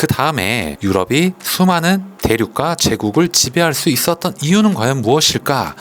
그 다음에 유럽이 수많은 대륙과 제국을 지배할 수 있었던 이유는 과연 무엇일까?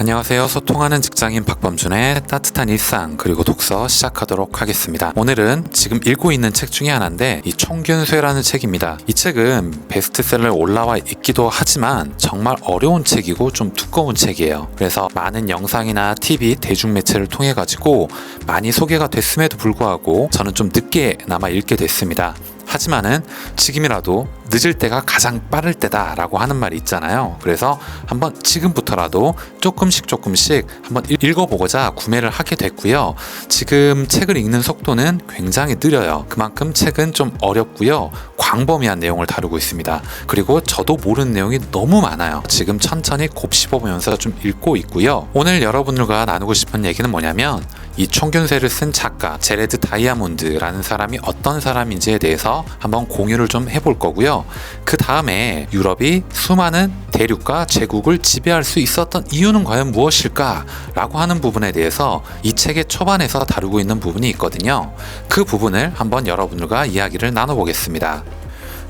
안녕하세요. 소통하는 직장인 박범준의 따뜻한 일상 그리고 독서 시작하도록 하겠습니다. 오늘은 지금 읽고 있는 책 중에 하나인데 이 총균쇠라는 책입니다. 이 책은 베스트셀러에 올라와 있기도 하지만 정말 어려운 책이고 좀 두꺼운 책이에요. 그래서 많은 영상이나 TV 대중매체를 통해 가지고 많이 소개가 됐음에도 불구하고 저는 좀 늦게 남아 읽게 됐습니다. 하지만은 지금이라도 늦을 때가 가장 빠를 때다라고 하는 말이 있잖아요. 그래서 한번 지금부터라도 조금씩 조금씩 한번 읽어보고자 구매를 하게 됐고요. 지금 책을 읽는 속도는 굉장히 느려요. 그만큼 책은 좀 어렵고요. 광범위한 내용을 다루고 있습니다. 그리고 저도 모르는 내용이 너무 많아요. 지금 천천히 곱씹어보면서 좀 읽고 있고요. 오늘 여러분들과 나누고 싶은 얘기는 뭐냐면 이 총균세를 쓴 작가 제레드 다이아몬드라는 사람이 어떤 사람인지에 대해서 한번 공유를 좀 해볼 거고요. 그 다음에 유럽이 수많은 대륙과 제국을 지배할 수 있었던 이유는 과연 무엇일까? 라고 하는 부분에 대해서 이 책의 초반에서 다루고 있는 부분이 있거든요. 그 부분을 한번 여러분들과 이야기를 나눠보겠습니다.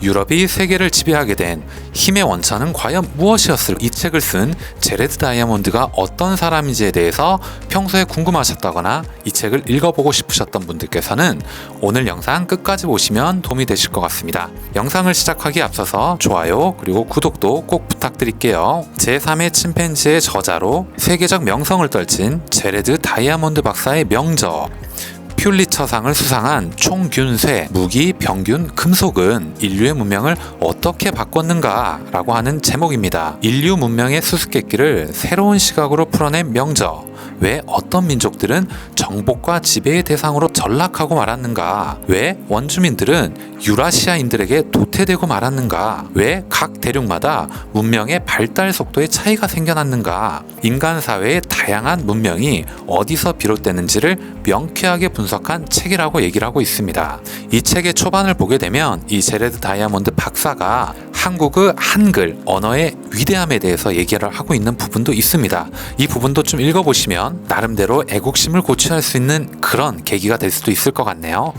유럽이 세계를 지배하게 된 힘의 원천은 과연 무엇이었을 이 책을 쓴 제레드 다이아몬드가 어떤 사람인지에 대해서 평소에 궁금하셨다거나 이 책을 읽어보고 싶으셨던 분들께서는 오늘 영상 끝까지 보시면 도움이 되실 것 같습니다. 영상을 시작하기 앞서서 좋아요 그리고 구독도 꼭 부탁드릴게요. 제3의 침팬지의 저자로 세계적 명성을 떨친 제레드 다이아몬드 박사의 명저 퓰리처상을 수상한 총균쇠, 무기, 병균, 금속은 인류의 문명을 어떻게 바꿨는가 라고 하는 제목입니다. 인류 문명의 수수께끼를 새로운 시각으로 풀어낸 명저. 왜 어떤 민족들은 정복과 지배의 대상으로 전락하고 말았는가? 왜 원주민들은 유라시아인들에게 도태되고 말았는가? 왜 각 대륙마다 문명의 발달 속도의 차이가 생겨났는가? 인간 사회의 다양한 문명이 어디서 비롯되는지를 명쾌하게 분석한 책이라고 얘기를 하고 있습니다. 이 책의 초반을 보게 되면 이 제레드 다이아몬드 박사가 한국의 한글 언어의 위대함에 대해서 얘기를 하고 있는 부분도 있습니다. 이 부분도 좀 읽어보시면 나름대로 애국심을 고취할 수 있는 그런 계기가 될 수도 있을 것 같네요.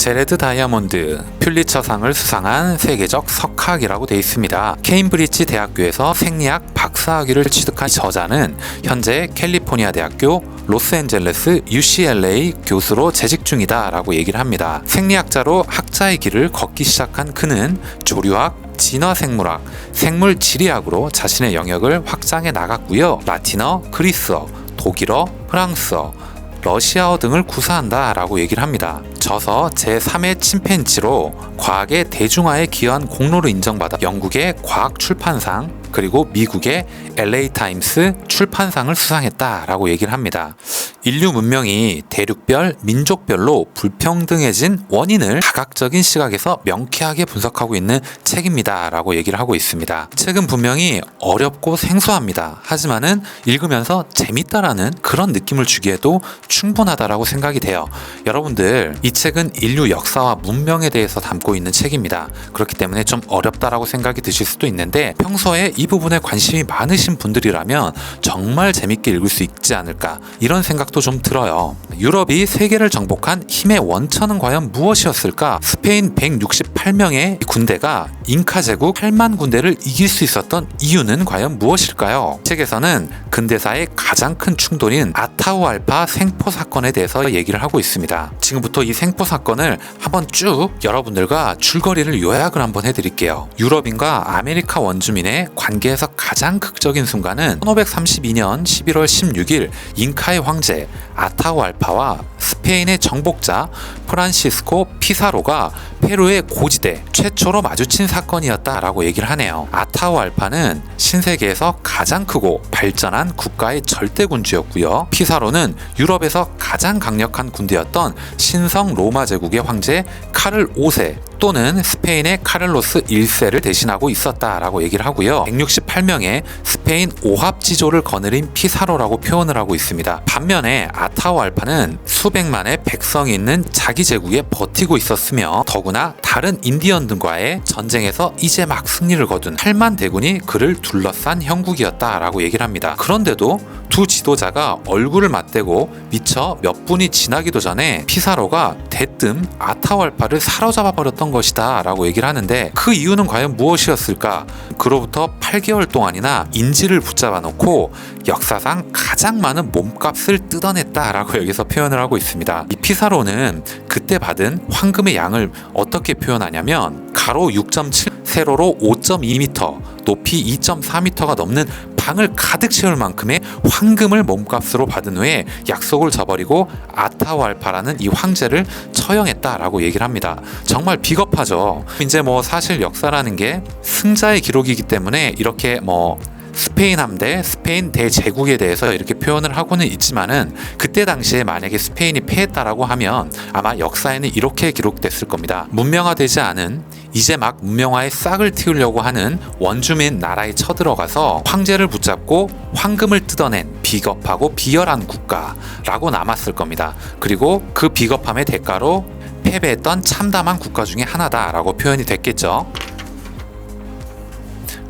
제레드 다이아몬드 퓰리처상을 수상한 세계적 석학이라고 되어 있습니다. 케임브리지 대학교에서 생리학 박사학위를 취득한 저자는 현재 캘리포니아 대학교 로스앤젤레스 UCLA 교수로 재직 중이다라고 얘기를 합니다. 생리학자로 학자의 길을 걷기 시작한 그는 조류학, 진화생물학, 생물지리학으로 자신의 영역을 확장해 나갔고요. 라틴어, 그리스어, 독일어, 프랑스어, 러시아어 등을 구사한다 라고 얘기를 합니다. 저서 제3의 침팬지로 과학의 대중화에 기여한 공로를 인정받아 영국의 과학 출판상 그리고 미국의 LA 타임스 출판상을 수상했다 라고 얘기를 합니다. 인류 문명이 대륙별, 민족별로 불평등해진 원인을 다각적인 시각에서 명쾌하게 분석하고 있는 책입니다 라고 얘기를 하고 있습니다. 책은 분명히 어렵고 생소합니다. 하지만은 읽으면서 재밌다라는 그런 느낌을 주기에도 충분하다라고 생각이 돼요. 여러분들 이 책은 인류 역사와 문명에 대해서 담고 있는 책입니다. 그렇기 때문에 좀 어렵다라고 생각이 드실 수도 있는데 평소에 이 부분에 관심이 많으신 분들이라면 정말 재밌게 읽을 수 있지 않을까 이런 생각 도 좀 들어요. 유럽이 세계를 정복한 힘의 원천은 과연 무엇이었을까? 스페인 168명의 군대가 잉카 제국 8만 군대를 이길 수 있었던 이유는 과연 무엇일까요? 책에서는 근대사의 가장 큰 충돌인 아타우 알파 생포 사건에 대해서 얘기를 하고 있습니다. 지금부터 이 생포 사건을 한번 쭉 여러분들과 줄거리를 요약을 한번 해드릴게요. 유럽인과 아메리카 원주민의 관계에서 가장 극적인 순간은 1532년 11월 16일 잉카의 황제 아타우 알파와 스페인의 정복자 프란시스코 피사로가 페루의 고지대 최초로 마주친 사건이었다라고 얘기를 하네요. 아타우 알파는 신세계에서 가장 크고 발전한 국가의 절대군주였고요. 피사로는 유럽에서 가장 강력한 군대였던 신성 로마 제국의 황제 카를 5세 또는 스페인의 카를로스 1세를 대신하고 있었다라고 얘기를 하고요. 168명의 스페인 오합지조를 거느린 피사로라고 표현을 하고 있습니다. 반면에 아타우알파는 수백만의 백성이 있는 자기 제국에 버티고 있었으며 더구나 다른 인디언들과의 전쟁에서 이제 막 승리를 거둔 8만 대군이 그를 둘러싼 형국이었다라고 얘기를 합니다. 그런데도 두 지도자가 얼굴을 맞대고 미처 몇 분이 지나기도 전에 피사로가 대뜸 아타왈파를 사로잡아 버렸던 것이다 라고 얘기를 하는데 그 이유는 과연 무엇이었을까? 그로부터 8개월 동안이나 인지를 붙잡아 놓고 역사상 가장 많은 몸값을 뜯어냈다 라고 여기서 표현을 하고 있습니다. 이 피사로는 그때 받은 황금의 양을 어떻게 표현하냐면 가로 6.7, 세로로 5.2m, 높이 2.4m가 넘는 방을 가득 채울 만큼의 황금을 몸값으로 받은 후에 약속을 저버리고 아타왈파라는 이 황제를 처형했다라고 얘기를 합니다. 정말 비겁하죠. 이제 뭐 사실 역사라는 게 승자의 기록이기 때문에 이렇게 뭐 스페인 함대, 스페인 대제국에 대해서 이렇게 표현을 하고는 있지만은 그때 당시에 만약에 스페인이 패했다라고 하면 아마 역사에는 이렇게 기록됐을 겁니다. 문명화되지 않은 이제 막 문명화에 싹을 틔우려고 하는 원주민 나라에 쳐들어가서 황제를 붙잡고 황금을 뜯어낸 비겁하고 비열한 국가라고 남았을 겁니다. 그리고 그 비겁함의 대가로 패배했던 참담한 국가 중에 하나다라고 표현이 됐겠죠.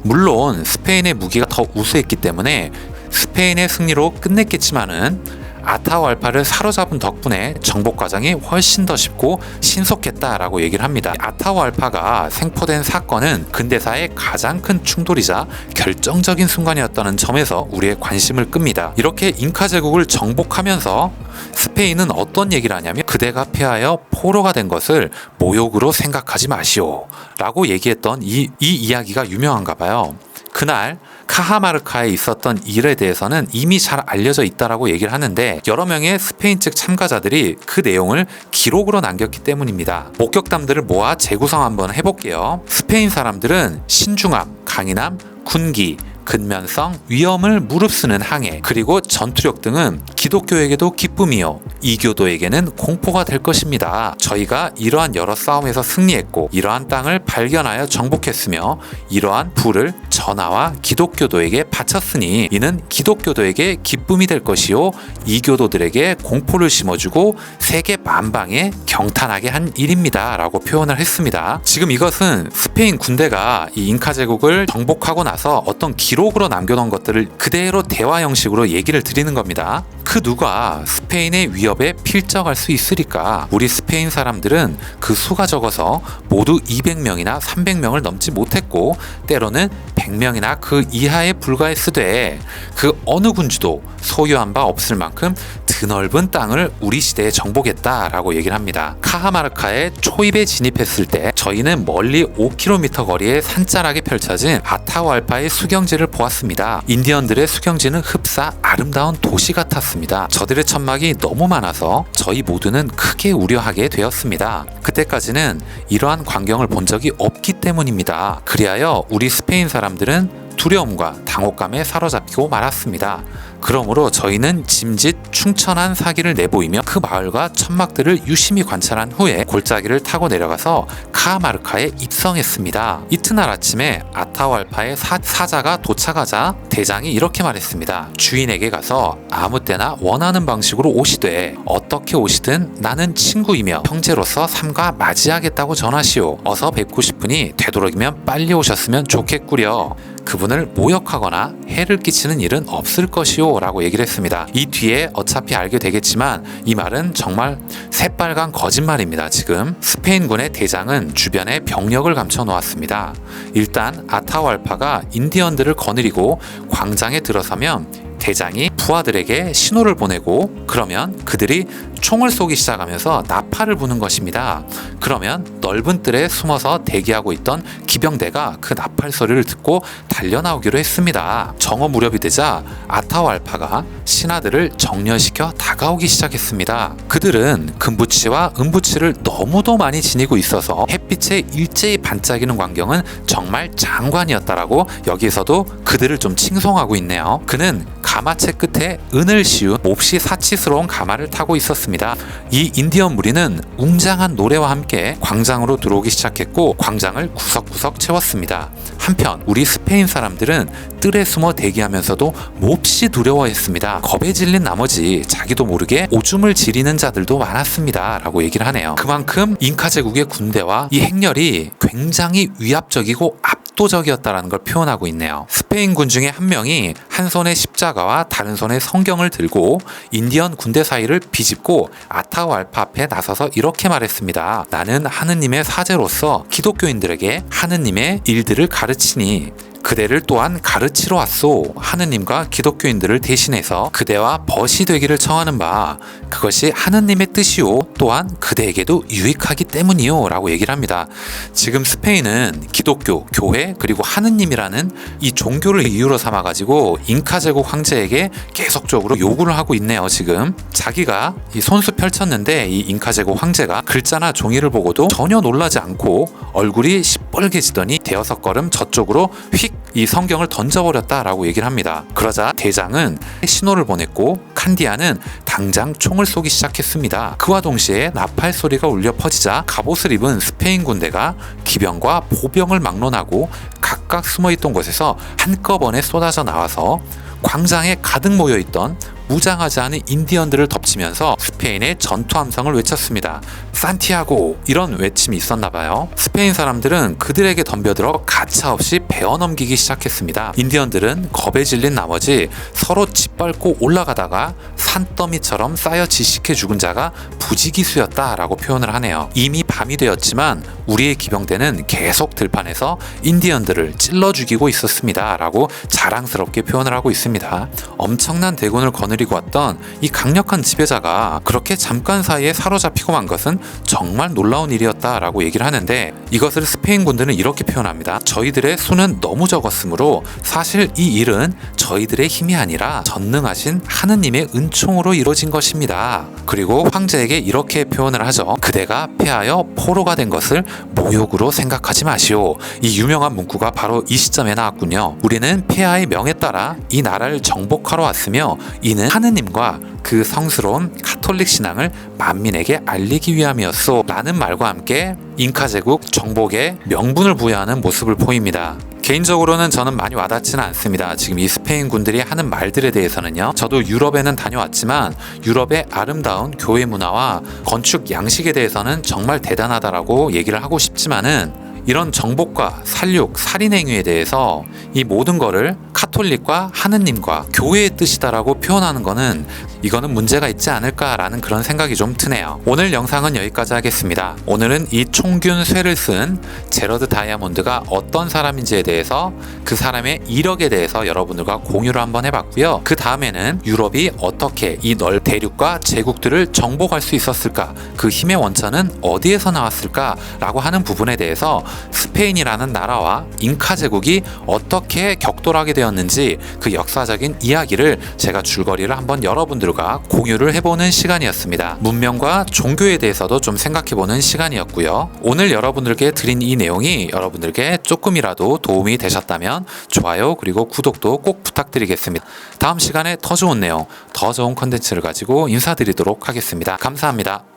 물론 스페인의 무기가 더 우수했기 때문에 스페인의 승리로 끝냈겠지만은 아타왈파를 사로잡은 덕분에 정복 과정이 훨씬 더 쉽고 신속했다라고 얘기를 합니다. 아타왈파가 생포된 사건은 근대사의 가장 큰 충돌이자 결정적인 순간이었다는 점에서 우리의 관심을 끕니다. 이렇게 잉카 제국을 정복하면서 스페인은 어떤 얘기를 하냐면 그대가 패하여 포로가 된 것을 모욕으로 생각하지 마시오 라고 얘기했던 이, 이 이야기가 유명한가 봐요. 그날 카하마르카에 있었던 일에 대해서는 이미 잘 알려져 있다라고 얘기를 하는데 여러 명의 스페인 측 참가자들이 그 내용을 기록으로 남겼기 때문입니다. 목격담들을 모아 재구성 한번 해볼게요. 스페인 사람들은 신중함, 강인함, 군기, 근면성, 위험을 무릅쓰는 항해, 그리고 전투력 등은 기독교에게도 기쁨이요. 이교도에게는 공포가 될 것입니다. 저희가 이러한 여러 싸움에서 승리했고, 이러한 땅을 발견하여 정복했으며, 이러한 부를 전하와 기독교도에게 바쳤으니, 이는 기독교도에게 기쁨이 될 것이요. 이교도들에게 공포를 심어주고, 세계 만방에 경탄하게 한 일입니다. 라고 표현을 했습니다. 지금 이것은 스페인 군대가 이 잉카 제국을 정복하고 나서 어떤 기록 으로 남겨놓은 것들을 그대로 대화 형식으로 얘기를 드리는 겁니다. 그 누가 스페인의 위협에 필적할 수 있으리까? 우리 스페인 사람들은 그 수가 적어서 모두 200명이나 300명을 넘지 못했고 때로는 100명이나 그 이하에 불과했으되 그 어느 군주도 소유한 바 없을 만큼 드넓은 땅을 우리 시대에 정복했다라고 얘기를 합니다. 카하마르카의 초입에 진입했을 때 저희는 멀리 5km 거리에 산자락에 펼쳐진 아타왈파의 수경지를 보았습니다. 인디언들의 수경지는 흡사 아름다운 도시 같았습니다. 저들의 천막이 너무 많아서 저희 모두는 크게 우려하게 되었습니다. 그때까지는 이러한 광경을 본 적이 없기 때문입니다. 그리하여 우리 스페인 사람들은 두려움과 당혹감에 사로잡히고 말았습니다. 그러므로 저희는 짐짓 충천한 사기를 내보이며 그 마을과 천막들을 유심히 관찰한 후에 골짜기를 타고 내려가서 카마르카에 입성했습니다. 이튿날 아침에 아타왈파의 사, 사자가 도착하자 대장이 이렇게 말했습니다. 주인에게 가서 아무 때나 원하는 방식으로 오시되 어떻게 오시든 나는 친구이며 형제로서 삼가 맞이하겠다고 전하시오. 어서 뵙고 싶으니 되도록이면 빨리 오셨으면 좋겠구려. 그분을 모욕하거나 해를 끼치는 일은 없을 것이오 라고 얘기를 했습니다. 이 뒤에 어차피 알게 되겠지만 이 말은 정말 새빨간 거짓말입니다. 지금 스페인군의 대장은 주변에 병력을 감춰 놓았습니다. 일단 아타왈파가 인디언들을 거느리고 광장에 들어서면 대장이 부하들에게 신호를 보내고 그러면 그들이 총을 쏘기 시작하면서 나팔을 부는 것입니다. 그러면 넓은 뜰에 숨어서 대기하고 있던 기병대가 그 나팔 소리를 듣고 달려나오기로 했습니다. 정오 무렵이 되자 아타왈파가 신하들을 정렬시켜 다가오기 시작했습니다. 그들은 금부치와 은부치를 너무도 많이 지니고 있어서 햇빛에 일제히 반짝이는 광경은 정말 장관이었다라고 여기에서도 그들을 좀 칭송하고 있네요. 그는 가마채 끝에 은을 씌운 몹시 사치스러운 가마를 타고 있었습니다. 이 인디언 무리는 웅장한 노래와 함께 광장 광장으로 들어오기 시작했고 광장을 구석구석 채웠습니다. 한편 우리 스페인 사람들은 뜰에 숨어 대기하면서도 몹시 두려워했습니다. 겁에 질린 나머지 자기도 모르게 오줌을 지리는 자들도 많았습니다. 라고 얘기를 하네요. 그만큼 잉카 제국의 군대와 이 행렬이 굉장히 위압적이고 압 도적이었다라는 걸 표현하고 있네요. 스페인군 중에 한 명이 한 손에 십자가와 다른 손에 성경을 들고 인디언 군대 사이를 비집고 아타우알파 앞에 나서서 이렇게 말했습니다. 나는 하느님의 사제로서 기독교인들에게 하느님의 일들을 가르치니 그대를 또한 가르치러 왔소. 하느님과 기독교인들을 대신해서 그대와 벗이 되기를 청하는 바 그것이 하느님의 뜻이요. 또한 그대에게도 유익하기 때문이요. 라고 얘기를 합니다. 지금 스페인은 기독교, 교회, 그리고 하느님이라는 이 종교를 이유로 삼아 가지고 잉카 제국 황제에게 계속적으로 요구를 하고 있네요. 지금 자기가 이 손수 펼쳤는데 이 잉카 제국 황제가 글자나 종이를 보고도 전혀 놀라지 않고 얼굴이 시뻘개지더니 대여섯 걸음 저쪽으로 휙 이 성경을 던져버렸다라고 얘기를 합니다. 그러자 대장은 신호를 보냈고 칸디아는 당장 총을 쏘기 시작했습니다. 그와 동시에 나팔 소리가 울려 퍼지자 갑옷을 입은 스페인 군대가 기병과 보병을 막론하고 각각 숨어있던 곳에서 한꺼번에 쏟아져 나와서 광장에 가득 모여있던 무장하지 않은 인디언들을 덮 치면서 스페인의 전투 함성을 외쳤습니다. 산티아고 이런 외침이 있었나 봐요. 스페인 사람들은 그들에게 덤벼들어 가차없이 베어 넘기기 시작했습니다. 인디언들은 겁에 질린 나머지 서로 짓밟고 올라가다가 산더미처럼 쌓여 지식해 죽은 자가 부지기수였다라고 표현을 하네요. 이미 밤이 되었지만 우리의 기병대는 계속 들판에서 인디언들을 찔러 죽이고 있었습니다 라고 자랑스럽게 표현을 하고 있습니다. 엄청난 대군을 거느리고 왔던 이 강력한 지배자가 그렇게 잠깐 사이에 사로잡히고 만 것은 정말 놀라운 일이었다라고 얘기를 하는데 이것을 스페인 군들은 이렇게 표현합니다. 저희들의 수는 너무 적었으므로 사실 이 일은 저희들의 힘이 아니라 전능하신 하느님의 은총으로 이루어진 것입니다. 그리고 황제에게 이렇게 표현을 하죠. 그대가 패하여 포로가 된 것을 모욕으로 생각하지 마시오. 이 유명한 문구가 바로 이 시점에 나왔군요. 우리는 폐하의 명에 따라 이 나라를 정복하러 왔으며 이는 하느님과 그 성스러운 카톨릭 신앙을 만민에게 알리기 위함이었소. 라는 말과 함께 잉카 제국 정복에 명분을 부여하는 모습을 보입니다. 개인적으로는 저는 많이 와닿지는 않습니다. 지금 이 스페인 군들이 하는 말들에 대해서는요. 저도 유럽에는 다녀왔지만 유럽의 아름다운 교회 문화와 건축 양식에 대해서는 정말 대단하다라고 얘기를 하고 싶지만은 이런 정복과 살육, 살인 행위에 대해서 이 모든 거를 카톨릭과 하느님과 교회의 뜻이다라고 표현하는 거는 이거는 문제가 있지 않을까라는 그런 생각이 좀 드네요. 오늘 영상은 여기까지 하겠습니다. 오늘은 이 총균 쇠를 쓴 제러드 다이아몬드가 어떤 사람인지에 대해서 그 사람의 이력에 대해서 여러분들과 공유를 한번 해봤고요. 그 다음에는 유럽이 어떻게 이 넓 대륙과 제국들을 정복할 수 있었을까? 그 힘의 원천은 어디에서 나왔을까 라고 하는 부분에 대해서 스페인이라는 나라와 잉카 제국이 어떻게 격돌하게 되었는지 그 역사적인 이야기를 제가 줄거리를 한번 여러분들과 공유를 해보는 시간이었습니다. 문명과 종교에 대해서도 좀 생각해보는 시간이었고요. 오늘 여러분들께 드린 이 내용이 여러분들께 조금이라도 도움이 되셨다면 좋아요 그리고 구독도 꼭 부탁드리겠습니다. 다음 시간에 더 좋은 내용, 더 좋은 컨텐츠를 가지고 인사드리도록 하겠습니다. 감사합니다.